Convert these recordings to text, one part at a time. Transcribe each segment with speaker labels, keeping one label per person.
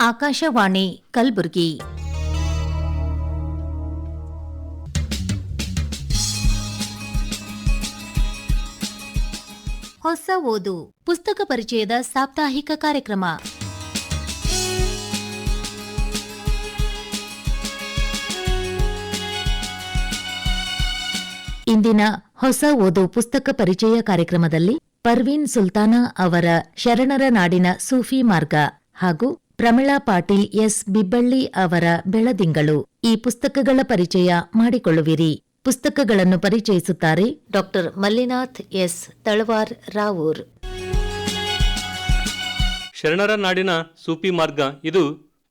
Speaker 1: ಆಕಾಶವಾಣಿ ಕಲಬುರಗಿ. ಹೊಸ ಓದು, ಪುಸ್ತಕ ಪರಿಚಯದ ಸಾಪ್ತಾಹಿಕ ಕಾರ್ಯಕ್ರಮ. ಇಂದಿನ ಹೊಸ ಓದು, ಪುಸ್ತಕ ಪರಿಚಯ ಕಾರ್ಯಕ್ರಮದಲ್ಲಿ ಪರ್ವೀನ್ ಸುಲ್ತಾನ ಅವರ ಶರಣರ ನಾಡಿನ ಸೂಫಿ ಮಾರ್ಗ ಹಾಗೂ ಪ್ರಮಿಳಾ ಪಾಟೀಲ್ ಎಸ್. ಬಿಬ್ಬಳ್ಳಿ ಅವರ ಬೆಳದಿಂಗಳು. ಈ ಪುಸ್ತಕಗಳ ಪರಿಚಯ ಮಾಡಿಕೊಳ್ಳುವಿರಿ. ಪುಸ್ತಕಗಳನ್ನು ಪರಿಚಯಿಸುತ್ತಾರೆ ಡಾಕ್ಟರ್ ಮಲ್ಲಿನಾಥ್ ಎಸ್. ತಳವಾರ್ ರಾವೂರ್.
Speaker 2: ಶರಣರ ನಾಡಿನ ಸೂಪಿ ಮಾರ್ಗ ಇದು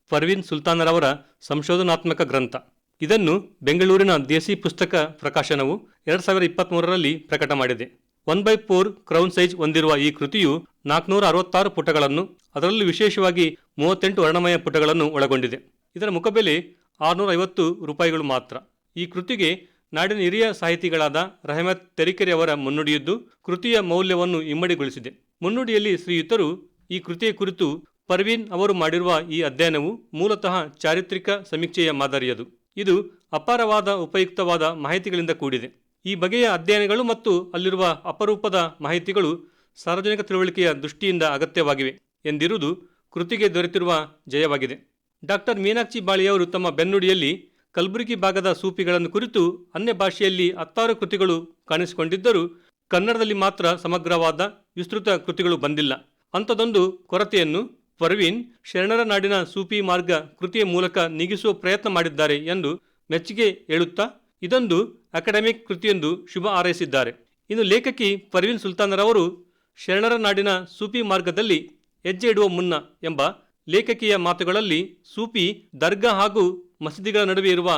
Speaker 2: ಪರ್ವಿನ್ ಸುಲ್ತಾನರವರ ಸಂಶೋಧನಾತ್ಮಕ ಗ್ರಂಥ. ಇದನ್ನು ಬೆಂಗಳೂರಿನ ದೇಸಿ ಪುಸ್ತಕ ಪ್ರಕಾಶನವು ಎರಡು ಸಾವಿರದ ಇಪ್ಪತ್ತ್ಮೂರರಲ್ಲಿ ಪ್ರಕಟ ಮಾಡಿದೆ. One by four crown size ಹೊಂದಿರುವ ಈ ಕೃತಿಯು ನಾಲ್ಕುನೂರ ಅರವತ್ತಾರು ಪುಟಗಳನ್ನು ಅದರಲ್ಲೂ ವಿಶೇಷವಾಗಿ ಮೂವತ್ತೆಂಟು ವರ್ಣಮಯ ಪುಟಗಳನ್ನು ಒಳಗೊಂಡಿದೆ. ಇದರ ಮುಖಬೆಲೆ ಆರುನೂರ ಐವತ್ತು ರೂಪಾಯಿಗಳು ಮಾತ್ರ. ಈ ಕೃತಿಗೆ ನಾಡಿನ ಹಿರಿಯ ಸಾಹಿತಿಗಳಾದ ರಹಮತ್ ತೆರಿಕೆರೆ ಅವರ ಮುನ್ನುಡಿಯಿದ್ದು ಕೃತಿಯ ಮೌಲ್ಯವನ್ನು ಇಮ್ಮಡಿಗೊಳಿಸಿದೆ. ಮುನ್ನುಡಿಯಲ್ಲಿ ಶ್ರೀಯುತರು ಈ ಕೃತಿಯ ಕುರಿತು ಪರ್ವೀನ್ ಅವರು ಮಾಡಿರುವ ಈ ಅಧ್ಯಯನವು ಮೂಲತಃ ಚಾರಿತ್ರಿಕ ಸಮೀಕ್ಷೆಯ ಮಾದರಿಯದು. ಇದು ಅಪಾರವಾದ ಉಪಯುಕ್ತವಾದ ಮಾಹಿತಿಗಳಿಂದ ಕೂಡಿದೆ. ಈ ಬಗೆಯ ಅಧ್ಯಯನಗಳು ಮತ್ತು ಅಲ್ಲಿರುವ ಅಪರೂಪದ ಮಾಹಿತಿಗಳು ಸಾರ್ವಜನಿಕ ತಿಳುವಳಿಕೆಯ ದೃಷ್ಟಿಯಿಂದ ಅಗತ್ಯವಾಗಿವೆ ಎಂದಿರುವುದು ಕೃತಿಗೆ ದೊರೆತಿರುವ ಜಯವಾಗಿದೆ. ಡಾಕ್ಟರ್ ಮೀನಾಕ್ಷಿ ಬಾಳಿಯವರು ತಮ್ಮ ಬೆನ್ನುಡಿಯಲ್ಲಿ ಕಲಬುರಗಿ ಭಾಗದ ಸೂಫಿಗಳನ್ನು ಕುರಿತು ಅನ್ಯ ಭಾಷೆಯಲ್ಲಿ ಹತ್ತಾರು ಕೃತಿಗಳು ಕಾಣಿಸಿಕೊಂಡಿದ್ದರೂ ಕನ್ನಡದಲ್ಲಿ ಮಾತ್ರ ಸಮಗ್ರವಾದ, ವಿಸ್ತೃತ ಕೃತಿಗಳು ಬಂದಿಲ್ಲ. ಅಂಥದೊಂದು ಕೊರತೆಯನ್ನು ಪರ್ವೀನ್ ಶರಣರ ನಾಡಿನ ಸೂಫಿ ಮಾರ್ಗ ಕೃತಿಯ ಮೂಲಕ ನೀಗಿಸುವ ಪ್ರಯತ್ನ ಮಾಡಿದ್ದಾರೆ ಎಂದು ಮೆಚ್ಚುಗೆ ಹೇಳುತ್ತಾ ಇದೊಂದು ಅಕಾಡೆಮಿಕ್ ಕೃತಿಯೆಂದು ಶುಭ ಹಾರೈಸಿದ್ದಾರೆ. ಇನ್ನು ಲೇಖಕಿ ಪರ್ವೀನ್ ಸುಲ್ತಾನರವರು ಶರಣರ ನಾಡಿನ ಸೂಫಿ ಮಾರ್ಗದಲ್ಲಿ ಹೆಜ್ಜೆ ಇಡುವ ಮುನ್ನ ಎಂಬ ಲೇಖಕಿಯ ಮಾತುಗಳಲ್ಲಿ ಸೂಫಿ ದರ್ಗಾ ಹಾಗೂ ಮಸೀದಿಗಳ ನಡುವೆ ಇರುವ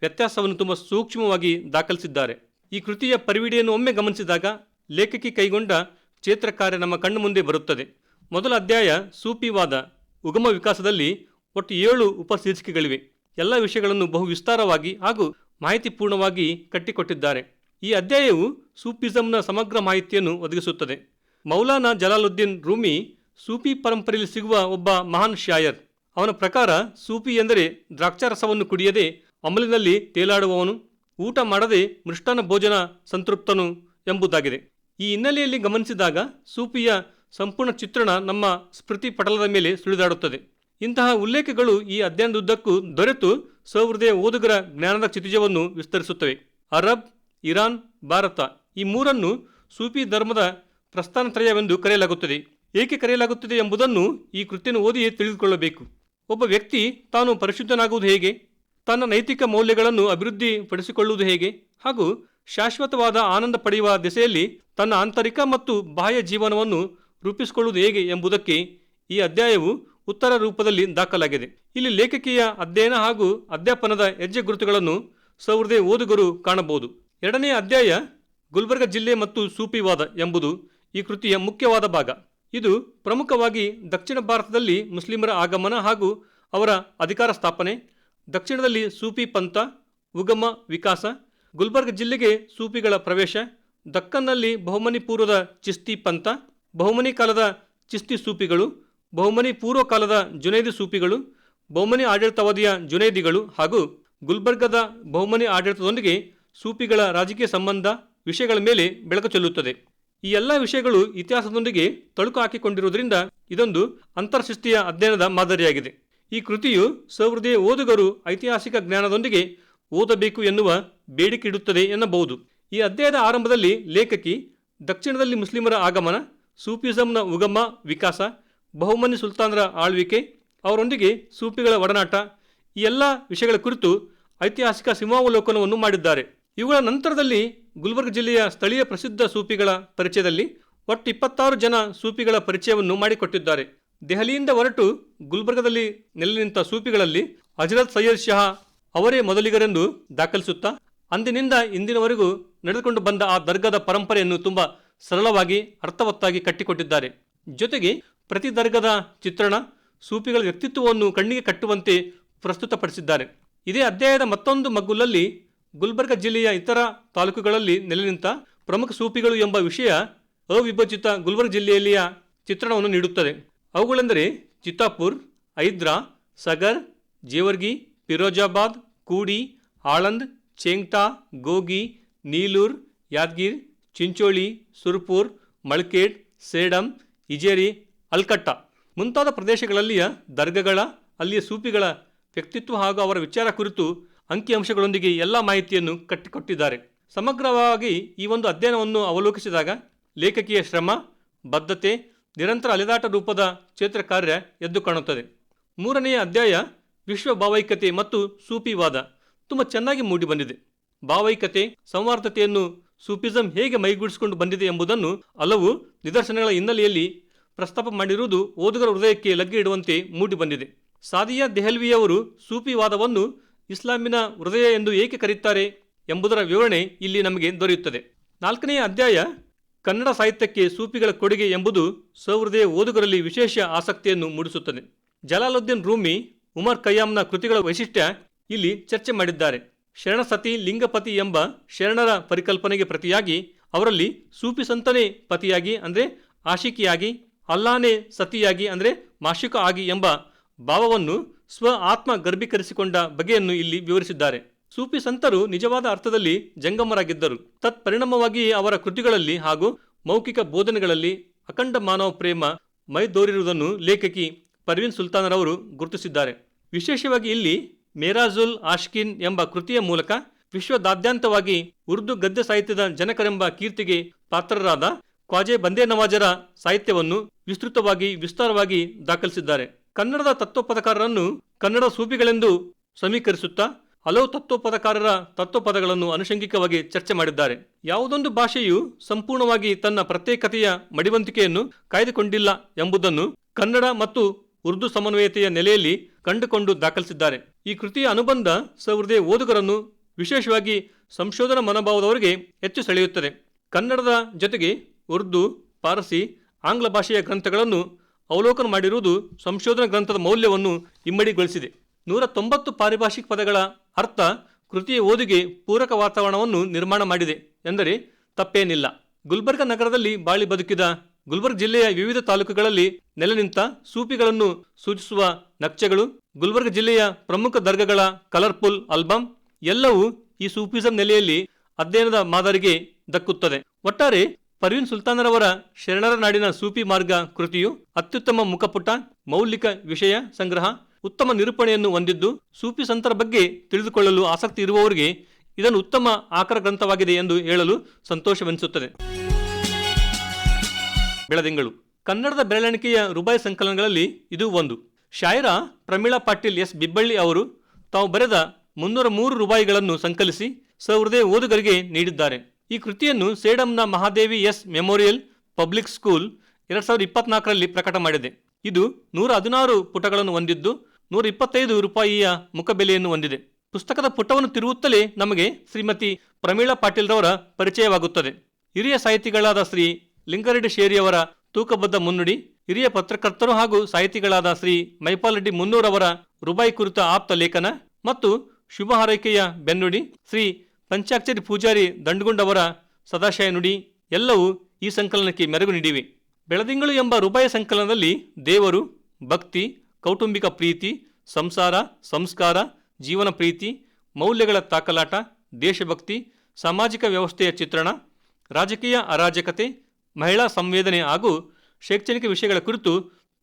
Speaker 2: ವ್ಯತ್ಯಾಸವನ್ನು ತುಂಬ ಸೂಕ್ಷ್ಮವಾಗಿ ದಾಖಲಿಸಿದ್ದಾರೆ. ಈ ಕೃತಿಯ ಪರಿವಿಡಿಯನ್ನು ಒಮ್ಮೆ ಗಮನಿಸಿದಾಗ ಲೇಖಕಿ ಕೈಗೊಂಡ ಕ್ಷೇತ್ರ ಕಾರ್ಯ ನಮ್ಮ ಕಣ್ಣು ಮುಂದೆ ಬರುತ್ತದೆ. ಮೊದಲ ಅಧ್ಯಾಯ ಸೂಫಿವಾದ ಉಗಮ ವಿಕಾಸದಲ್ಲಿ ಒಟ್ಟು ಏಳು ಉಪಶೀರ್ಷಿಕೆಗಳಿವೆ. ಎಲ್ಲ ವಿಷಯಗಳನ್ನು ಬಹು ವಿಸ್ತಾರವಾಗಿ ಹಾಗೂ ಮಾಹಿತಿಪೂರ್ಣವಾಗಿ ಕಟ್ಟಿಕೊಟ್ಟಿದ್ದಾರೆ. ಈ ಅಧ್ಯಾಯವು ಸೂಫಿಸಂನ ಸಮಗ್ರ ಮಾಹಿತಿಯನ್ನು ಒದಗಿಸುತ್ತದೆ. ಮೌಲಾನಾ ಜಲಾಲುದ್ದೀನ್ ರೂಮಿ ಸೂಫಿ ಪರಂಪರೆಯಲ್ಲಿ ಸಿಗುವ ಒಬ್ಬ ಮಹಾನ್ ಶಾಯರ್. ಅವನ ಪ್ರಕಾರ ಸೂಫಿ ಎಂದರೆ ದ್ರಾಕ್ಷಾರಸವನ್ನು ಕುಡಿಯದೆ ಅಮಲಿನಲ್ಲಿ ತೇಲಾಡುವವನು, ಊಟ ಮಾಡದೆ ಮೃಷ್ಟಾನ ಭೋಜನ ಸಂತೃಪ್ತನು ಎಂಬುದಾಗಿದೆ. ಈ ಹಿನ್ನೆಲೆಯಲ್ಲಿ ಗಮನಿಸಿದಾಗ ಸೂಫಿಯ ಸಂಪೂರ್ಣ ಚಿತ್ರಣ ನಮ್ಮ ಸ್ಮೃತಿ ಪಟಲದ ಮೇಲೆ ಸುಳಿದಾಡುತ್ತದೆ. ಇಂತಹ ಉಲ್ಲೇಖಗಳು ಈ ಅಧ್ಯಯನದುದ್ದಕ್ಕೂ ದೊರೆತು ಸಹೃದಯ ಓದುಗರ ಜ್ಞಾನದ ಚಿತಿಜವನ್ನು ವಿಸ್ತರಿಸುತ್ತವೆ. ಅರಬ್, ಇರಾನ್, ಭಾರತ ಈ ಮೂರನ್ನು ಸೂಫಿ ಧರ್ಮದ ಪ್ರಸ್ಥಾನತ್ರಯವೆಂದು ಕರೆಯಲಾಗುತ್ತದೆ. ಏಕೆ ಕರೆಯಲಾಗುತ್ತದೆ ಎಂಬುದನ್ನು ಈ ಕೃತ್ಯನ ಓದಿಯೇ ತಿಳಿದುಕೊಳ್ಳಬೇಕು. ಒಬ್ಬ ವ್ಯಕ್ತಿ ತಾನು ಪರಿಶುದ್ಧನಾಗುವುದು ಹೇಗೆ? ತನ್ನ ನೈತಿಕ ಮೌಲ್ಯಗಳನ್ನು ಅಭಿವೃದ್ಧಿಪಡಿಸಿಕೊಳ್ಳುವುದು ಹೇಗೆ? ಹಾಗೂ ಶಾಶ್ವತವಾದ ಆನಂದ ಪಡೆಯುವ ದಿಸೆಯಲ್ಲಿ ತನ್ನ ಆಂತರಿಕ ಮತ್ತು ಬಾಹ್ಯ ಜೀವನವನ್ನು ರೂಪಿಸಿಕೊಳ್ಳುವುದು ಹೇಗೆ ಎಂಬುದಕ್ಕೆ ಈ ಅಧ್ಯಾಯವು ಉತ್ತರ ರೂಪದಲ್ಲಿ ದಾಖಲಾಗಿದೆ. ಇಲ್ಲಿ ಲೇಖಕಿಯ ಅಧ್ಯಯನ ಹಾಗೂ ಅಧ್ಯಾಪನದ ಹೆಜ್ಜೆ ಗುರುತುಗಳನ್ನು ಸೌಹೃದಯ ಓದುಗರು ಕಾಣಬಹುದು. ಎರಡನೇ ಅಧ್ಯಾಯ ಗುಲ್ಬರ್ಗ ಜಿಲ್ಲೆ ಮತ್ತು ಸೂಪಿವಾದ ಎಂಬುದು ಈ ಕೃತಿಯ ಮುಖ್ಯವಾದ ಭಾಗ. ಇದು ಪ್ರಮುಖವಾಗಿ ದಕ್ಷಿಣ ಭಾರತದಲ್ಲಿ ಮುಸ್ಲಿಮರ ಆಗಮನ ಹಾಗೂ ಅವರ ಅಧಿಕಾರ ಸ್ಥಾಪನೆ, ದಕ್ಷಿಣದಲ್ಲಿ ಸೂಫಿ ಪಂಥ, ಉಗಮ ವಿಕಾಸ, ಗುಲ್ಬರ್ಗ ಜಿಲ್ಲೆಗೆ ಸೂಫಿಗಳ ಪ್ರವೇಶ, ದಕ್ಕನ್ನಲ್ಲಿ ಬಹುಮನಿ ಪೂರ್ವದ ಚಿಸ್ತಿ ಪಂಥ, ಬಹುಮನಿ ಕಾಲದ ಚಿಸ್ತಿ ಸೂಫಿಗಳು, ಬಹುಮನಿ ಪೂರ್ವ ಕಾಲದ ಜುನೈದಿ ಸೂಫಿಗಳು, ಬಹುಮನಿ ಆಡಳಿತಾವಧಿಯ ಜುನೈದಿಗಳು ಹಾಗೂ ಗುಲ್ಬರ್ಗದ ಬಹುಮನಿ ಆಡಳಿತದೊಂದಿಗೆ ಸೂಫಿಗಳ ರಾಜಕೀಯ ಸಂಬಂಧ ವಿಷಯಗಳ ಮೇಲೆ ಬೆಳಕು ಚೆಲ್ಲುತ್ತದೆ. ಈ ಎಲ್ಲ ವಿಷಯಗಳು ಇತಿಹಾಸದೊಂದಿಗೆ ತಳುಕು ಹಾಕಿಕೊಂಡಿರುವುದರಿಂದ ಇದೊಂದು ಅಂತರ್ಶಿಸ್ತಿಯ ಅಧ್ಯಯನದ ಮಾದರಿಯಾಗಿದೆ. ಈ ಕೃತಿಯು ಸಹೃದಯ ಓದುಗರು ಐತಿಹಾಸಿಕ ಜ್ಞಾನದೊಂದಿಗೆ ಓದಬೇಕು ಎನ್ನುವ ಬೇಡಿಕೆ ಇಡುತ್ತದೆ ಎನ್ನಬಹುದು. ಈ ಅಧ್ಯಾಯದ ಆರಂಭದಲ್ಲಿ ಲೇಖಕಿ, ದಕ್ಷಿಣದಲ್ಲಿ ಮುಸ್ಲಿಮರ ಆಗಮನ, ಸೂಫಿಸಂನ ಉಗಮ ವಿಕಾಸ ಬಹುಮನಿ ಸುಲ್ತಾನರ ಆಳ್ವಿಕೆ, ಅವರೊಂದಿಗೆ ಸೂಫಿಗಳ ಒಡನಾಟ, ಈ ಎಲ್ಲ ವಿಷಯಗಳ ಕುರಿತು ಐತಿಹಾಸಿಕ ಸಿಂಹಾವಲೋಕನವನ್ನು ಮಾಡಿದ್ದಾರೆ. ಇವುಗಳ ನಂತರದಲ್ಲಿ ಗುಲ್ಬರ್ಗ ಜಿಲ್ಲೆಯ ಸ್ಥಳೀಯ ಪ್ರಸಿದ್ಧ ಸೂಪಿಗಳ ಪರಿಚಯದಲ್ಲಿ ಒಟ್ಟು ಇಪ್ಪತ್ತಾರು ಜನ ಸೂಪಿಗಳ ಪರಿಚಯವನ್ನು ಮಾಡಿಕೊಟ್ಟಿದ್ದಾರೆ. ದೆಹಲಿಯಿಂದ ಹೊರಟು ಗುಲ್ಬರ್ಗದಲ್ಲಿ ನೆಲೆ ನಿಂತ ಸೂಫಿಗಳಲ್ಲಿ ಹಜರತ್ ಸೈಯದ್ ಶಹಾ ಅವರೇ ಮೊದಲಿಗರೆಂದು ದಾಖಲಿಸುತ್ತಾ, ಅಂದಿನಿಂದ ಇಂದಿನವರೆಗೂ ನಡೆದುಕೊಂಡು ಬಂದ ಆ ದರ್ಗದ ಪರಂಪರೆಯನ್ನು ತುಂಬ ಸರಳವಾಗಿ, ಅರ್ಥವತ್ತಾಗಿ ಕಟ್ಟಿಕೊಟ್ಟಿದ್ದಾರೆ. ಜೊತೆಗೆ ಪ್ರತಿ ದರ್ಗದ ಚಿತ್ರಣ ಸೂಪಿಗಳ ವ್ಯಕ್ತಿತ್ವವನ್ನು ಕಣ್ಣಿಗೆ ಕಟ್ಟುವಂತೆ ಪ್ರಸ್ತುತಪಡಿಸಿದ್ದಾರೆ. ಇದೇ ಅಧ್ಯಾಯದ ಮತ್ತೊಂದು ಮಗ್ಗುಲಲ್ಲಿ ಗುಲ್ಬರ್ಗ ಜಿಲ್ಲೆಯ ಇತರ ತಾಲೂಕುಗಳಲ್ಲಿ ನೆಲೆ ನಿಂತ ಪ್ರಮುಖ ಸೂಫಿಗಳು ಎಂಬ ವಿಷಯ ಅವಿಭಜಿತ ಗುಲ್ಬರ್ಗ ಜಿಲ್ಲೆಯಲ್ಲಿಯ ಚಿತ್ರಣವನ್ನು ನೀಡುತ್ತದೆ. ಅವುಗಳೆಂದರೆ ಚಿತ್ತಾಪುರ್, ಐದ್ರಾ, ಸಗರ್, ಜೇವರ್ಗಿ, ಫಿರೋಜಾಬಾದ್, ಕೂಡಿ ಆಳಂದ್ ಚೇಂಗ್ಟಾ ಗೋಗಿ, ನೀಲೂರ್, ಯಾದಗಿರ್, ಚಿಂಚೋಳಿ, ಸುರ್ಪುರ್, ಮಳ್ಕೇಡ್, ಸೇಡಂ, ಇಜೇರಿ, ಅಲ್ಕಟ್ಟ. ಮುಂತಾದ ಪ್ರದೇಶಗಳಲ್ಲಿಯ ದರ್ಗಗಳ, ಅಲ್ಲಿಯ ಸೂಫಿಗಳ ವ್ಯಕ್ತಿತ್ವ ಹಾಗೂ ಅವರ ವಿಚಾರ ಕುರಿತು ಅಂಕಿಅಂಶಗಳೊಂದಿಗೆ ಎಲ್ಲ ಮಾಹಿತಿಯನ್ನು ಕಟ್ಟಿಕೊಟ್ಟಿದ್ದಾರೆ. ಸಮಗ್ರವಾಗಿ ಈ ಒಂದು ಅಧ್ಯಯನವನ್ನು ಅವಲೋಕಿಸಿದಾಗ ಲೇಖಕಿಯ ಶ್ರಮ, ಬದ್ಧತೆ, ನಿರಂತರ ಅಲೆದಾಟ ರೂಪದ ಕ್ಷೇತ್ರ ಕಾರ್ಯ ಎದ್ದು ಕಾಣುತ್ತದೆ. ಮೂರನೆಯ ಅಧ್ಯಾಯ ವಿಶ್ವ ಭಾವೈಕ್ಯತೆ ಮತ್ತು ಸೂಫಿವಾದ ತುಂಬ ಚೆನ್ನಾಗಿ ಮೂಡಿಬಂದಿದೆ ಭಾವೈಕ್ಯತೆ, ಸಂವಾರ್ಧತೆಯನ್ನು ಸೂಫಿಸಂ ಹೇಗೆ ಮೈಗೂಡಿಸಿಕೊಂಡು ಬಂದಿದೆ ಎಂಬುದನ್ನು ಹಲವು ನಿದರ್ಶನಗಳ ಹಿನ್ನೆಲೆಯಲ್ಲಿ ಪ್ರಸ್ತಾಪ ಮಾಡಿರುವುದು ಓದುಗರ ಹೃದಯಕ್ಕೆ ಲಗ್ಗೆ ಇಡುವಂತೆ ಮೂಡಿಬಂದಿದೆ ಸಾದಿಯಾ ದೆಹಲ್ವಿಯವರು ಸೂಫಿವಾದವನ್ನು ಇಸ್ಲಾಮಿನ ಹೃದಯ ಎಂದು ಏಕೆ ಕರೆಯುತ್ತಾರೆ ಎಂಬುದರ ವಿವರಣೆ ಇಲ್ಲಿ ನಮಗೆ ದೊರೆಯುತ್ತದೆ. ನಾಲ್ಕನೆಯ ಅಧ್ಯಾಯ, ಕನ್ನಡ ಸಾಹಿತ್ಯಕ್ಕೆ ಸೂಫಿಗಳ ಕೊಡುಗೆ ಎಂಬುದು ಸಹೃದಯ ಓದುಗರಲ್ಲಿ ವಿಶೇಷ ಆಸಕ್ತಿಯನ್ನು ಮೂಡಿಸುತ್ತದೆ. ಜಲಾಲುದ್ದೀನ್ ರೂಮಿ, ಉಮರ್ ಕೈಯಾಮ್ನ ಕೃತಿಗಳ ವೈಶಿಷ್ಟ್ಯ ಇಲ್ಲಿ ಚರ್ಚೆ ಮಾಡಿದ್ದಾರೆ. ಶರಣಸತಿ, ಲಿಂಗಪತಿ ಎಂಬ ಶರಣರ ಪರಿಕಲ್ಪನೆಗೆ ಪ್ರತಿಯಾಗಿ ಅವರಲ್ಲಿ ಸೂಫಿ ಸಂತನೆ ಪತಿಯಾಗಿ ಅಂದರೆ ಆಶಿಕಿಯಾಗಿ ಅಲ್ಲಾನೇ ಸತಿಯಾಗಿ ಅಂದರೆ ಮಾಶಿಕ ಆಗಿ ಎಂಬ ಭಾವವನ್ನು ಸ್ವ ಆತ್ಮ ಗರ್ಭೀಕರಿಸಿಕೊಂಡ ಬಗೆಯನ್ನು ಇಲ್ಲಿ ವಿವರಿಸಿದ್ದಾರೆ. ಸೂಫಿ ಸಂತರು ನಿಜವಾದ ಅರ್ಥದಲ್ಲಿ ಜಂಗಮರಾಗಿದ್ದರು. ತತ್ಪರಿಣಾಮವಾಗಿ ಅವರ ಕೃತಿಗಳಲ್ಲಿ ಹಾಗೂ ಮೌಖಿಕ ಬೋಧನೆಗಳಲ್ಲಿ ಅಖಂಡ ಮಾನವ ಪ್ರೇಮ ಮೈದೋರಿರುವುದನ್ನು ಲೇಖಕಿ ಪರ್ವೀನ್ ಸುಲ್ತಾನರವರು ಗುರುತಿಸಿದ್ದಾರೆ. ವಿಶೇಷವಾಗಿ ಇಲ್ಲಿ ಮೇರಾಜುಲ್ ಆಶ್ಕಿನ್ ಎಂಬ ಕೃತಿಯ ಮೂಲಕ ವಿಶ್ವದಾದ್ಯಂತವಾಗಿ ಉರ್ದು ಗದ್ಯ ಸಾಹಿತ್ಯದ ಜನಕರೆಂಬ ಕೀರ್ತಿಗೆ ಪಾತ್ರರಾದ ಖ್ವಾಜೆ ಬಂದೇ ನವಾಜರ ಸಾಹಿತ್ಯವನ್ನು ವಿಸ್ತೃತವಾಗಿ ವಿಸ್ತಾರವಾಗಿ ದಾಖಲಿಸಿದ್ದಾರೆ. ಕನ್ನಡದ ತತ್ವಪದಕಾರರನ್ನು ಕನ್ನಡ ಸೂಫಿಗಳೆಂದು ಸಮೀಕರಿಸುತ್ತಾ ಹಲವು ತತ್ವಪದಕಾರರ ತತ್ವಪದಗಳನ್ನು ಅನುಷಂಗಿಕವಾಗಿ ಚರ್ಚೆ ಮಾಡಿದ್ದಾರೆ. ಯಾವುದೊಂದು ಭಾಷೆಯು ಸಂಪೂರ್ಣವಾಗಿ ತನ್ನ ಪ್ರತ್ಯೇಕತೆಯ ಮಡಿವಂತಿಕೆಯನ್ನು ಕಾಯ್ದುಕೊಂಡಿಲ್ಲ ಎಂಬುದನ್ನು ಕನ್ನಡ ಮತ್ತು ಉರ್ದು ಸಮನ್ವಯತೆಯ ನೆಲೆಯಲ್ಲಿ ಕಂಡುಕೊಂಡು ದಾಖಲಿಸಿದ್ದಾರೆ. ಈ ಕೃತಿಯ ಅನುಬಂಧ ಸಹೃದಯ ಓದುಗರನ್ನು ವಿಶೇಷವಾಗಿ ಸಂಶೋಧನಾ ಮನೋಭಾವದವರಿಗೆ ಹೆಚ್ಚು ಸೆಳೆಯುತ್ತದೆ. ಕನ್ನಡದ ಜೊತೆಗೆ ಉರ್ದು, ಪಾರಸಿ, ಆಂಗ್ಲ ಭಾಷೆಯ ಗ್ರಂಥಗಳನ್ನು ಅವಲೋಕನ ಮಾಡಿರುವುದು ಸಂಶೋಧನಾ ಗ್ರಂಥದ ಮೌಲ್ಯವನ್ನು ಇಮ್ಮಡಿಗೊಳಿಸಿದೆ. ನೂರ ತೊಂಬತ್ತು ಪಾರಿಭಾಷಿಕ ಪದಗಳ ಅರ್ಥ ಕೃತಿಯ ಓದಿಗೆ ಪೂರಕ ವಾತಾವರಣವನ್ನು ನಿರ್ಮಾಣ ಮಾಡಿದೆ ಎಂದರೆ ತಪ್ಪೇನಿಲ್ಲ. ಗುಲ್ಬರ್ಗ ನಗರದಲ್ಲಿ ಬಾಳಿ ಬದುಕಿದ ಗುಲ್ಬರ್ಗ ಜಿಲ್ಲೆಯ ವಿವಿಧ ತಾಲೂಕುಗಳಲ್ಲಿ ನೆಲೆ ನಿಂತ ಸೂಫಿಗಳನ್ನು ಸೂಚಿಸುವ ನಕ್ಷೆಗಳು, ಗುಲ್ಬರ್ಗ ಜಿಲ್ಲೆಯ ಪ್ರಮುಖ ದರ್ಗಗಳ ಕಲರ್ಫುಲ್ ಆಲ್ಬಮ್ ಎಲ್ಲವೂ ಈ ಸೂಫಿಸಂ ನೆಲೆಯಲ್ಲಿ ಅಧ್ಯಯನದ ಮಾದರಿಗೆ ದಕ್ಕುತ್ತದೆ. ಒಟ್ಟಾರೆ ಪರ್ವೀನ್ ಸುಲ್ತಾನರವರ ಶರಣರ ನಾಡಿನ ಸೂಫಿ ಮಾರ್ಗ ಕೃತಿಯು ಅತ್ಯುತ್ತಮ ಮುಖಪುಟ, ಮೌಲಿಕ ವಿಷಯ ಸಂಗ್ರಹ, ಉತ್ತಮ ನಿರೂಪಣೆಯನ್ನು ಹೊಂದಿದ್ದು ಸೂಫಿ ಸಂತರ ಬಗ್ಗೆ ತಿಳಿದುಕೊಳ್ಳಲು ಆಸಕ್ತಿ ಇರುವವರಿಗೆ ಇದನ್ನು ಉತ್ತಮ ಆಕರ ಗ್ರಂಥವಾಗಿದೆ ಎಂದು ಹೇಳಲು ಸಂತೋಷವೆನಿಸುತ್ತದೆ. ಬೆಳದಿಂಗಳು. ಕನ್ನಡದ ಬೆರಳೆಣಿಕೆಯ ರುಬಾಯಿ ಸಂಕಲನಗಳಲ್ಲಿ ಇದು ಒಂದು. ಶಾಯರ ಪ್ರಮೀಳಾ ಪಾಟೀಲ್ ಎಸ್ ಬಿಬ್ಬಳ್ಳಿ ಅವರು ತಾವು ಬರೆದ ಮುನ್ನೂರ ಮೂರು ರೂಪಾಯಿಗಳನ್ನು ಸಂಕಲಿಸಿ ಸಹೃದಯ ಓದುಗರಿಗೆ ನೀಡಿದ್ದಾರೆ. ಈ ಕೃತಿಯನ್ನು ಸೇಡಂನ Mahadevi S memorial public school ಎರಡ್ ಸಾವಿರದ ಇಪ್ಪತ್ನಾಲ್ಕರಲ್ಲಿ ಪ್ರಕಟ ಮಾಡಿದೆ. ಇದು ನೂರ ಹದಿನಾರು ಪುಟಗಳನ್ನು ಹೊಂದಿದ್ದು, ನೂರ ಇಪ್ಪತ್ತೈದು ರೂಪಾಯಿಯ ಮುಖಬೆಲೆಯನ್ನು ಹೊಂದಿದೆ. ಪುಸ್ತಕದ ಪುಟವನ್ನು ತಿರುವುತ್ತಲೇ ನಮಗೆ ಶ್ರೀಮತಿ ಪ್ರಮೀಳಾ ಪಾಟೀಲ್ರವರ ಪರಿಚಯವಾಗುತ್ತದೆ. ಹಿರಿಯ ಸಾಹಿತಿಗಳಾದ ಶ್ರೀ ಲಿಂಗರೆಡ್ಡಿ ಶೇರಿಯವರ ತೂಕಬದ್ಧ ಮುನ್ನುಡಿ, ಹಿರಿಯ ಪತ್ರಕರ್ತರು ಹಾಗೂ ಸಾಹಿತಿಗಳಾದ ಶ್ರೀ ಮೈಪಾಲ್ ರೆಡ್ಡಿ ಮುನ್ನೂರವರ ರುಬಾಯಿ ಕುರಿತ ಆಪ್ತ ಲೇಖನ ಮತ್ತು ಶುಭ ಹಾರೈಕೆಯ ಬೆನ್ನುಡಿ, ಶ್ರೀ ಪಂಚಾಕ್ಷರಿ ಪೂಜಾರಿ ದಂಡಗೊಂಡವರ ಸದಾಶಯ ನುಡಿ, ಎಲ್ಲವೂ ಈ ಸಂಕಲನಕ್ಕೆ ಮೆರಗು ನೀಡಿವೆ. ಬೆಳದಿಂಗಳು ಎಂಬ ರೂಪಾಯಿ ಸಂಕಲನದಲ್ಲಿ ದೇವರು, ಭಕ್ತಿ, ಕೌಟುಂಬಿಕ ಪ್ರೀತಿ, ಸಂಸಾರ, ಸಂಸ್ಕಾರ, ಜೀವನ ಪ್ರೀತಿ, ಮೌಲ್ಯಗಳ ತಾಕಲಾಟ, ದೇಶಭಕ್ತಿ, ಸಾಮಾಜಿಕ ವ್ಯವಸ್ಥೆಯ ಚಿತ್ರಣ, ರಾಜಕೀಯ ಅರಾಜಕತೆ, ಮಹಿಳಾ ಸಂವೇದನೆ ಹಾಗೂ ಶೈಕ್ಷಣಿಕ ವಿಷಯಗಳ ಕುರಿತು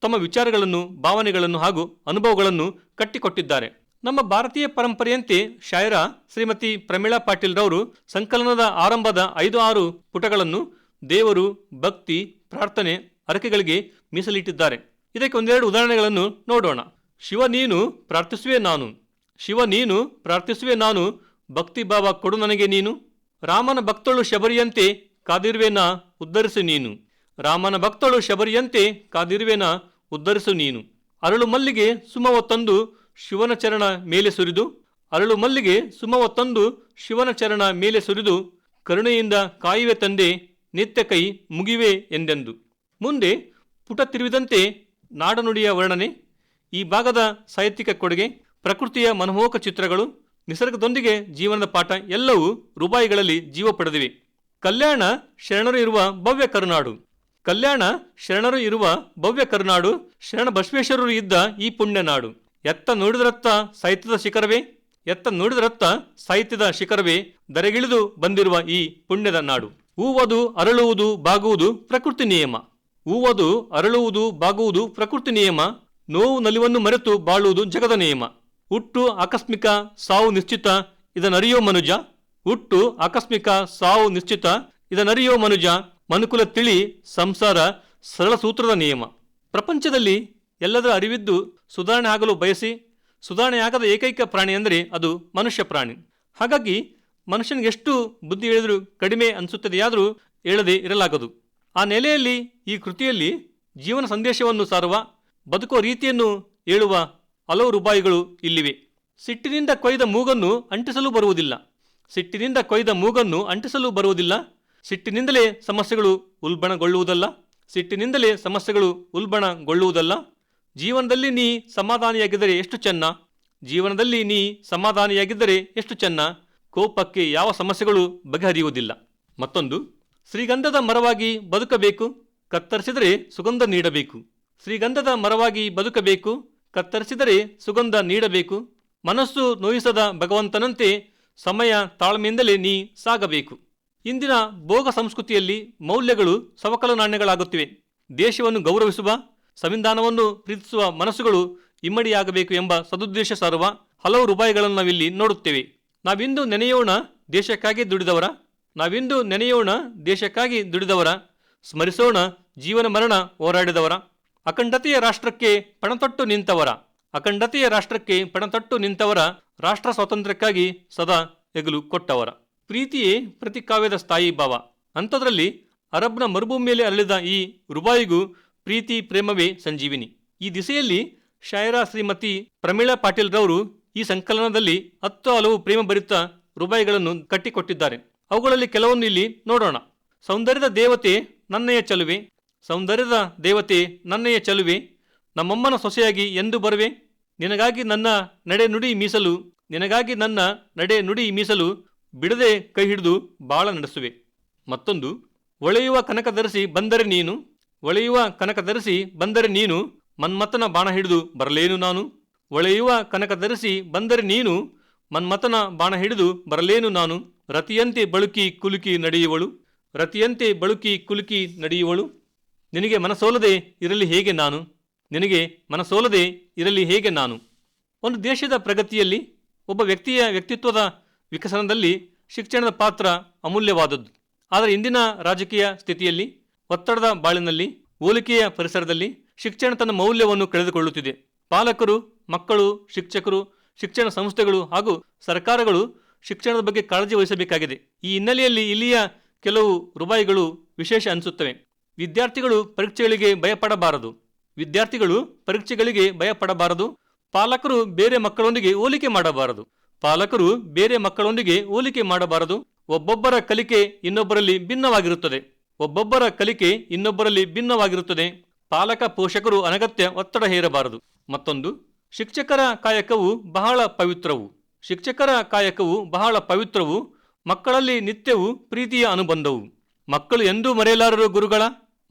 Speaker 2: ತಮ್ಮ ವಿಚಾರಗಳನ್ನು, ಭಾವನೆಗಳನ್ನು ಹಾಗೂ ಅನುಭವಗಳನ್ನು ಕಟ್ಟಿಕೊಟ್ಟಿದ್ದಾರೆ. ನಮ್ಮ ಭಾರತೀಯ ಪರಂಪರೆಯಂತೆ ಶಾಯರ ಶ್ರೀಮತಿ ಪ್ರಮೀಳಾ ಪಾಟೀಲ್ರವರು ಸಂಕಲನದ ಆರಂಭದ ಐದು ಆರು ಪುಟಗಳನ್ನು ದೇವರು, ಭಕ್ತಿ, ಪ್ರಾರ್ಥನೆ, ಹರಕೆಗಳಿಗೆ ಮೀಸಲಿಟ್ಟಿದ್ದಾರೆ. ಇದಕ್ಕೆ ಒಂದೆರಡು ಉದಾಹರಣೆಗಳನ್ನು ನೋಡೋಣ. ಶಿವ ನೀನು ಪ್ರಾರ್ಥಿಸುವೆ ನಾನು. ಶಿವ ನೀನು ಪ್ರಾರ್ಥಿಸುವೆ ನಾನು. ಭಕ್ತಿ ಭಾವ ಕೊಡು ನನಗೆ ನೀನು. ರಾಮನ ಭಕ್ತಳು ಶಬರಿಯಂತೆ ಕಾದಿರುವೆನ ಉದ್ಧರಿಸು ನೀನು. ರಾಮನ ಭಕ್ತಳು ಶಬರಿಯಂತೆ ಕಾದಿರುವೆನ ಉದ್ಧರಿಸು ನೀನು. ಅರಳು ಮಲ್ಲಿಗೆ ಸುಮವ ತಂದು ಶಿವನ ಚರಣ ಮೇಲೆ ಸುರಿದು, ಅರಳು ಮಲ್ಲಿಗೆ ಸುಮವ ತಂದು ಶಿವನ ಚರಣ ಮೇಲೆ ಸುರಿದು, ಕರುಣೆಯಿಂದ ಕಾಯುವೆ ತಂದೆ, ನಿತ್ಯ ಕೈ ಮುಗಿವೆ ಎಂದೆಂದು. ಮುಂದೆ ಪುಟ ತಿರುವಿದಂತೆ ನಾಡನುಡಿಯ ವರ್ಣನೆ, ಈ ಭಾಗದ ಸಾಹಿತ್ಯಿಕ ಕೊಡುಗೆ, ಪ್ರಕೃತಿಯ ಮನಮೋಹಕ ಚಿತ್ರಗಳು, ನಿಸರ್ಗದೊಂದಿಗೆ ಜೀವನದ ಪಾಠ ಎಲ್ಲವೂ ರೂಪಾಯಿಗಳಲ್ಲಿ ಜೀವ ಪಡೆದಿವೆ. ಕಲ್ಯಾಣ ಶರಣರು ಇರುವ ಭವ್ಯ ಕರುನಾಡು. ಕಲ್ಯಾಣ ಶರಣರು ಇರುವ ಭವ್ಯ ಕರುನಾಡು, ಶರಣ ಬಸವೇಶ್ವರರು ಇದ್ದ ಈ ಪುಣ್ಯ ನಾಡು ಎತ್ತ ನೋಡಿದರತ್ತ ಸಾಹಿತ್ಯದ ಶಿಖರವೇ? ಎತ್ತ ನೋಡಿದರತ್ತ ಸಾಹಿತ್ಯದ ಶಿಖರವೇ? ದರೆಗಿಳಿದು ಬಂದಿರುವ ಈ ಪುಣ್ಯದ ನಾಡು. ಹೂವದು ಅರಳುವುದು ಬಾಗುವುದು ಪ್ರಕೃತಿ ನಿಯಮ. ಹೂವದು ಅರಳುವುದು ಬಾಗುವುದು ಪ್ರಕೃತಿ ನಿಯಮ. ನೋವು ನಲಿವನ್ನು ಮರೆತು ಬಾಳುವುದು ಜಗದ ನಿಯಮ. ಹುಟ್ಟು ಆಕಸ್ಮಿಕ ಸಾವು ನಿಶ್ಚಿತ, ಇದನ್ನರಿಯೋ ಮನುಜ. ಹುಟ್ಟು ಆಕಸ್ಮಿಕ ಸಾವು ನಿಶ್ಚಿತ, ಇದನ್ನರಿಯೋ ಮನುಜ. ಮನುಕುಲ ತಿಳಿ ಸಂಸಾರ ಸರಳ ಸೂತ್ರದ ನಿಯಮ. ಪ್ರಪಂಚದಲ್ಲಿ ಎಲ್ಲದರ ಅರಿವಿದ್ದು ಸುಧಾರಣೆ ಆಗಲು ಬಯಸಿ ಸುಧಾರಣೆಯಾಗದ ಏಕೈಕ ಪ್ರಾಣಿ ಅಂದರೆ ಅದು ಮನುಷ್ಯ ಪ್ರಾಣಿ. ಹಾಗಾಗಿ ಮನುಷ್ಯನಿಗೆ ಎಷ್ಟು ಬುದ್ಧಿ ಹೇಳಿದರೂ ಕಡಿಮೆ ಅನಿಸುತ್ತದೆಯಾದರೂ ಹೇಳದೆ ಇರಲಾಗದು. ಆ ನೆಲೆಯಲ್ಲಿ, ಈ ಕೃತಿಯಲ್ಲಿ ಜೀವನ ಸಂದೇಶವನ್ನು ಸಾರುವ, ಬದುಕುವ ರೀತಿಯನ್ನು ಹೇಳುವ ಹಲವು ರೂಪಾಯಿಗಳು ಇಲ್ಲಿವೆ. ಸಿಟ್ಟಿನಿಂದ ಕೊಯ್ದ ಮೂಗನ್ನು ಅಂಟಿಸಲು ಬರುವುದಿಲ್ಲ. ಸಿಟ್ಟಿನಿಂದ ಕೊಯ್ದ ಮೂಗನ್ನು ಅಂಟಿಸಲು ಬರುವುದಿಲ್ಲ. ಸಿಟ್ಟಿನಿಂದಲೇ ಸಮಸ್ಯೆಗಳು ಉಲ್ಬಣಗೊಳ್ಳುವುದಲ್ಲ. ಸಿಟ್ಟಿನಿಂದಲೇ ಸಮಸ್ಯೆಗಳು ಉಲ್ಬಣಗೊಳ್ಳುವುದಲ್ಲ. ಜೀವನದಲ್ಲಿ ನೀ ಸಮಾಧಾನಿಯಾಗಿದ್ದರೆ ಎಷ್ಟು ಚೆನ್ನ? ಜೀವನದಲ್ಲಿ ನೀ ಸಮಾಧಾನಿಯಾಗಿದ್ದರೆ ಎಷ್ಟು ಚೆನ್ನ? ಕೋಪಕ್ಕೆ ಯಾವ ಸಮಸ್ಯೆಗಳು ಬಗೆಹರಿಯುವುದಿಲ್ಲ. ಮತ್ತೊಂದು, ಶ್ರೀಗಂಧದ ಮರವಾಗಿ ಬದುಕಬೇಕು, ಕತ್ತರಿಸಿದರೆ ಸುಗಂಧ ನೀಡಬೇಕು. ಶ್ರೀಗಂಧದ ಮರವಾಗಿ ಬದುಕಬೇಕು, ಕತ್ತರಿಸಿದರೆ ಸುಗಂಧ ನೀಡಬೇಕು. ಮನಸ್ಸು ನೋಯಿಸದ ಭಗವಂತನಂತೆ ಸಮಯ ತಾಳ್ಮೆಯಿಂದಲೇ ನೀ ಸಾಗಬೇಕು. ಇಂದಿನ ಭೋಗ ಸಂಸ್ಕೃತಿಯಲ್ಲಿ ಮೌಲ್ಯಗಳು ಸವಕಲು ನಾಣ್ಯಗಳಾಗುತ್ತಿವೆ ದೇಶವನ್ನು ಗೌರವಿಸುವ ಸಂವಿಧಾನವನ್ನು ಪ್ರೀತಿಸುವ ಮನಸ್ಸುಗಳು ಇಮ್ಮಡಿಯಾಗಬೇಕು ಎಂಬ ಸದುದ್ದೇಶ ಸಾರುವ ಹಲವು ರೂಪಾಯಿಗಳನ್ನು ನಾವಿಲ್ಲಿ ನೋಡುತ್ತೇವೆ. ನಾವಿಂದು ನೆನೆಯೋಣ ದೇಶಕ್ಕಾಗಿ ದುಡಿದವರ, ನಾವಿಂದು ನೆನೆಯೋಣ ದೇಶಕ್ಕಾಗಿ ದುಡಿದವರ, ಸ್ಮರಿಸೋಣ ಜೀವನ ಮರಣ ಹೋರಾಡಿದವರ, ಅಖಂಡತೆಯ ರಾಷ್ಟ್ರಕ್ಕೆ ಪಣತೊಟ್ಟು ನಿಂತವರ, ಅಖಂಡತೆಯ ರಾಷ್ಟ್ರಕ್ಕೆ ಪಣತೊಟ್ಟು ನಿಂತವರ, ರಾಷ್ಟ್ರ ಸ್ವಾತಂತ್ರ್ಯಕ್ಕಾಗಿ ಸದಾ ಹೆಗಲು ಕೊಟ್ಟವರ. ಪ್ರೀತಿಯೇ ಪ್ರತಿ ಕಾವ್ಯದ ಸ್ಥಾಯಿ ಭಾವ. ಅಂಥದ್ರಲ್ಲಿ ಅರಬ್ನ ಮರುಭೂಮಿಯಲ್ಲಿ ಅರಳಿದ ಈ ರುಬಾಯಿಗೂ ಪ್ರೀತಿ, ಪ್ರೇಮವೇ ಸಂಜೀವಿನಿ. ಈ ದಿಸೆಯಲ್ಲಿ ಶಾಯರ ಶ್ರೀಮತಿ ಪ್ರಮೀಳಾ ಪಾಟೀಲ್ ರವರು ಈ ಸಂಕಲನದಲ್ಲಿ ಹತ್ತು ಹಲವು ಪ್ರೇಮಭರಿತ ರುಬಾಯಿಗಳನ್ನು ಕಟ್ಟಿಕೊಟ್ಟಿದ್ದಾರೆ. ಅವುಗಳಲ್ಲಿ ಕೆಲವನ್ನು ಇಲ್ಲಿ ನೋಡೋಣ. ಸೌಂದರ್ಯದ ದೇವತೆ ನನ್ನಯ ಚಲುವೆ. ಸೌಂದರ್ಯದ ದೇವತೆ ನನ್ನಯ ಚಲುವೆ. ನಮ್ಮಮ್ಮನ ಸೊಸೆಯಾಗಿ ಎಂದು ಬರುವೆ. ನಿನಗಾಗಿ ನನ್ನ ನಡೆ ನುಡಿ ಮೀಸಲು. ನಿನಗಾಗಿ ನನ್ನ ನಡೆ ನುಡಿ ಮೀಸಲು ಬಿಡದೆ ಕೈ ಹಿಡಿದು ಬಾಳ ನಡೆಸುವೆ. ಮತ್ತೊಂದು, ಒಳೆಯುವ ಕನಕ ಧರಿಸಿ ಬಂದರೆ ನೀನು? ಒಳೆಯುವ ಕನಕ ಧರಿಸಿ ಬಂದರೆ ನೀನು, ಮನ್ಮಥನ ಬಾಣ ಹಿಡಿದು ಬರಲೇನು ನಾನು? ಒಳೆಯುವ ಕನಕ ಧರಿಸಿ ಬಂದರೆ ನೀನು, ಮನ್ಮಥನ ಬಾಣ ಹಿಡಿದು ಬರಲೇನು ನಾನು? ರತಿಯಂತೆ ಬಳುಕಿ ಕುಲುಕಿ ನಡೆಯುವಳು? ರತಿಯಂತೆ ಬಳುಕಿ ಕುಲುಕಿ ನಡೆಯುವಳು? ನಿನಗೆ ಮನಸೋಲದೆ ಇರಲಿ ಹೇಗೆ ನಾನು? ನಿನಗೆ ಮನಸೋಲದೆ ಇರಲಿ ಹೇಗೆ ನಾನು? ಒಂದು ದೇಶದ ಪ್ರಗತಿಯಲ್ಲಿ, ಒಬ್ಬ ವ್ಯಕ್ತಿಯ ವ್ಯಕ್ತಿತ್ವದ ವಿಕಸನದಲ್ಲಿ ಶಿಕ್ಷಣದ ಪಾತ್ರ ಅಮೂಲ್ಯವಾದದ್ದು. ಆದರೆ ಇಂದಿನ ರಾಜಕೀಯ ಸ್ಥಿತಿಯಲ್ಲಿ ಒತ್ತಡದ ಬಾಳಿನಲ್ಲಿ, ಹೋಲಿಕೆಯ ಪರಿಸರದಲ್ಲಿ ಶಿಕ್ಷಣ ತನ್ನ ಮೌಲ್ಯವನ್ನು ಕಳೆದುಕೊಳ್ಳುತ್ತಿದೆ. ಪಾಲಕರು, ಮಕ್ಕಳು, ಶಿಕ್ಷಕರು, ಶಿಕ್ಷಣ ಸಂಸ್ಥೆಗಳು ಹಾಗೂ ಸರ್ಕಾರಗಳು ಶಿಕ್ಷಣದ ಬಗ್ಗೆ ಕಾಳಜಿ ವಹಿಸಬೇಕಾಗಿದೆ. ಈ ಹಿನ್ನೆಲೆಯಲ್ಲಿ ಇಲ್ಲಿಯ ಕೆಲವು ರುಬಾಯಿಗಳು ವಿಶೇಷ ಅನಿಸುತ್ತವೆ. ವಿದ್ಯಾರ್ಥಿಗಳು ಪರೀಕ್ಷೆಗಳಿಗೆ ಭಯಪಡಬಾರದು. ವಿದ್ಯಾರ್ಥಿಗಳು ಪರೀಕ್ಷೆಗಳಿಗೆ ಭಯಪಡಬಾರದು. ಪಾಲಕರು ಬೇರೆ ಮಕ್ಕಳೊಂದಿಗೆ ಹೋಲಿಕೆ ಮಾಡಬಾರದು. ಪಾಲಕರು ಬೇರೆ ಮಕ್ಕಳೊಂದಿಗೆ ಹೋಲಿಕೆ ಮಾಡಬಾರದು. ಒಬ್ಬೊಬ್ಬರ ಕಲಿಕೆ ಇನ್ನೊಬ್ಬರಲ್ಲಿ ಭಿನ್ನವಾಗಿರುತ್ತದೆ. ಒಬ್ಬೊಬ್ಬರ ಕಲಿಕೆ ಇನ್ನೊಬ್ಬರಲ್ಲಿ ಭಿನ್ನವಾಗಿರುತ್ತದೆ. ಪಾಲಕ ಪೋಷಕರು ಅನಗತ್ಯ ಒತ್ತಡ ಹೇರಬಾರದು. ಮತ್ತೊಂದು, ಶಿಕ್ಷಕರ ಕಾಯಕವು ಬಹಳ ಪವಿತ್ರವು. ಶಿಕ್ಷಕರ ಕಾಯಕವು ಬಹಳ ಪವಿತ್ರವು, ಮಕ್ಕಳಲ್ಲಿ ನಿತ್ಯವೂ ಪ್ರೀತಿಯ ಅನುಬಂಧವು. ಮಕ್ಕಳು ಎಂದೂ ಮರೆಯಲಾರರು ಗುರುಗಳ?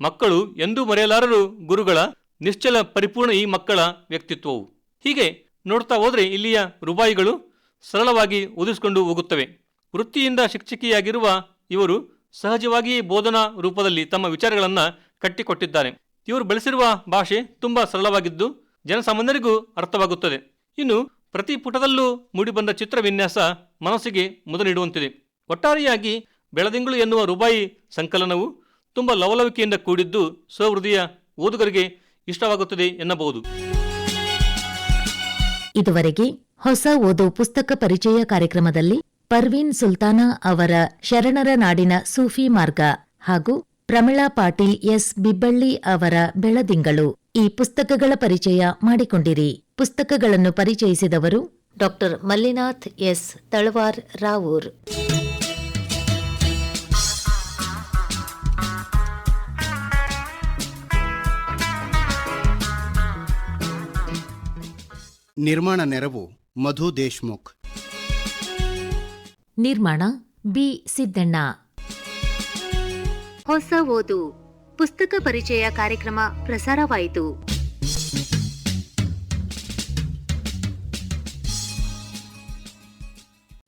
Speaker 2: ಮಕ್ಕಳು ಎಂದೂ ಮರೆಯಲಾರರು ಗುರುಗಳ? ನಿಶ್ಚಲ ಪರಿಪೂರ್ಣ ಈ ಮಕ್ಕಳ ವ್ಯಕ್ತಿತ್ವವು. ಹೀಗೆ ನೋಡ್ತಾ ಹೋದರೆ ಇಲ್ಲಿಯ ರುಬಾಯಿಗಳು ಸರಳವಾಗಿ ಓದಿಸಿಕೊಂಡು ಹೋಗುತ್ತವೆ. ವೃತ್ತಿಯಿಂದ ಶಿಕ್ಷಕಿಯಾಗಿರುವ ಇವರು ಸಹಜವಾಗಿಯೇ ಬೋಧನಾ ರೂಪದಲ್ಲಿ ತಮ್ಮ ವಿಚಾರಗಳನ್ನು ಕಟ್ಟಿಕೊಟ್ಟಿದ್ದಾರೆ. ಇವರು ಬಳಸಿರುವ ಭಾಷೆ ತುಂಬಾ ಸರಳವಾಗಿದ್ದು ಜನಸಾಮಾನ್ಯರಿಗೂ ಅರ್ಥವಾಗುತ್ತದೆ. ಇನ್ನು ಪ್ರತಿ ಪುಟದಲ್ಲೂ ಮೂಡಿಬಂದ ಚಿತ್ರ ವಿನ್ಯಾಸ ಮನಸ್ಸಿಗೆ ಮುದ ನೀಡುವಂತಿದೆ ಒಟ್ಟಾರೆಯಾಗಿ ಬೆಳದಿಂಗಳು ಎನ್ನುವ ರೂಪಾಯಿ ಸಂಕಲನವು ತುಂಬ ಲವಲವಿಕೆಯಿಂದ ಕೂಡಿದ್ದು ಸಹೃದಯ ಓದುಗರಿಗೆ ಇಷ್ಟವಾಗುತ್ತದೆ ಎನ್ನಬಹುದು.
Speaker 1: ಇದುವರೆಗೆ ಹೊಸ ಓದು ಪುಸ್ತಕ ಪರಿಚಯ ಕಾರ್ಯಕ್ರಮದಲ್ಲಿ ಪರ್ವೀನ್ ಸುಲ್ತಾನಾ ಅವರ ಶರಣರ ನಾಡಿನ ಸೂಫಿ ಮಾರ್ಗ ಹಾಗೂ ಪ್ರಮಿಳಾ ಪಾಟೀಲ್ ಎಸ್ ಬಿಬ್ಬಳ್ಳಿ ಅವರ ಬೆಳದಿಂಗಳು. ಈ ಪುಸ್ತಕಗಳ ಪರಿಚಯ ಮಾಡಿಕೊಂಡಿರಿ. ಪುಸ್ತಕಗಳನ್ನು ಪರಿಚಯಿಸಿದವರು ಡಾಕ್ಟರ್ ಮಲ್ಲಿನಾಥ್ ಎಸ್. ತಳವಾರ್ ರಾವೂರ್.
Speaker 3: ನಿರ್ಮಾಣ ನೆರವು ಮಧು ದೇಶ್ಮುಖ್.
Speaker 1: ನಿರ್ಮಾಣ ಬಿ ಸಿದ್ದಣ್ಣ.
Speaker 4: ಹೊಸ ಓದು. ಪುಸ್ತಕ ಪರಿಚಯ ಕಾರ್ಯಕ್ರಮ ಪ್ರಸಾರವಾಯಿತು.